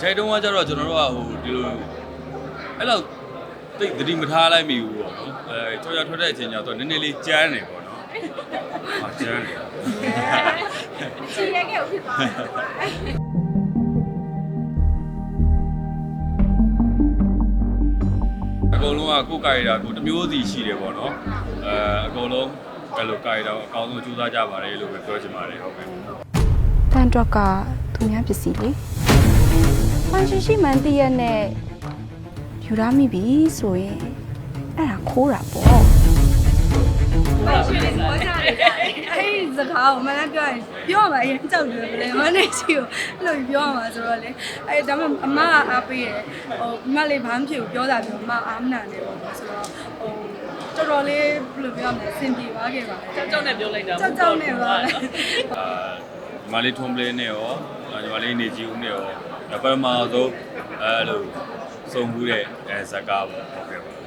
ဆိုင်တုံးကကျတော့ကျွန်တော်တို့ကဟိုဒီလိုအဲ့လောက်တိတ်သတိမထားလိုက်မိဘူးပေါ့နော်အဲကြောက်ရထွက်တဲ့အချိန်ကျတော့နည်းနည်းလေးကြမ်းနေပေါ့နော်ဟာကြမ်းနေချီရဲခဲ့ဖြစ်သွားတယ်အကုန်လုံးကကိုယ်ကြိုက်တာကိုတစ်မျိုးစီရှိတယ်ပေါ့နော်အဲအကုန်လုံးအဲ့လိုကြိုက်တော့အကောင်းဆုံးကြိုးစားကြပါတယ်လို့ပဲပြောချင်ပါတယ်ဟုတ်ကဲ့တန်တော့ကသူများပစ္စည်းလေ ဖန်ရှင်ရှိမှန်တည့်ရက်နဲ့ယူရမိပြီဆိုရင်အဲ့ဒါခိုးတာပေါ့မရှင်လေးပြောကြတယ်အဲ့ဒီစကားကိုမလည်းပြောရင်ပြောမှာအရင်ကြောက်တယ်ဗလဲမနေ့ချီကိုအဲ့လိုပြောမှာဆိုတော့လေအဲ့ဒါမှအမကအားပေးရဟိုအမလေးဘာမှဖြစ်ဘူးပြောတာပြောအမအားမနာနေပေါ့ဆိုတော့ဟိုတော်တော်လေးဘယ်လိုပြောမလဲစင်ပြေသွားခဲ့ပါတယ်ကြောက်ကြောက်နဲ့ပြောလိုက်တာကြောက်ကြောက်နေပါလေအာညီမလေးထုံးပလေးနဲ့ရောညီမလေးနေကြီးဦးနဲ့ရော ပထမဆုံးအဲ့လိုစုံမှုတဲ့အဲဇက်ကားပေါ့ဟုတ်ကဲ့ပါ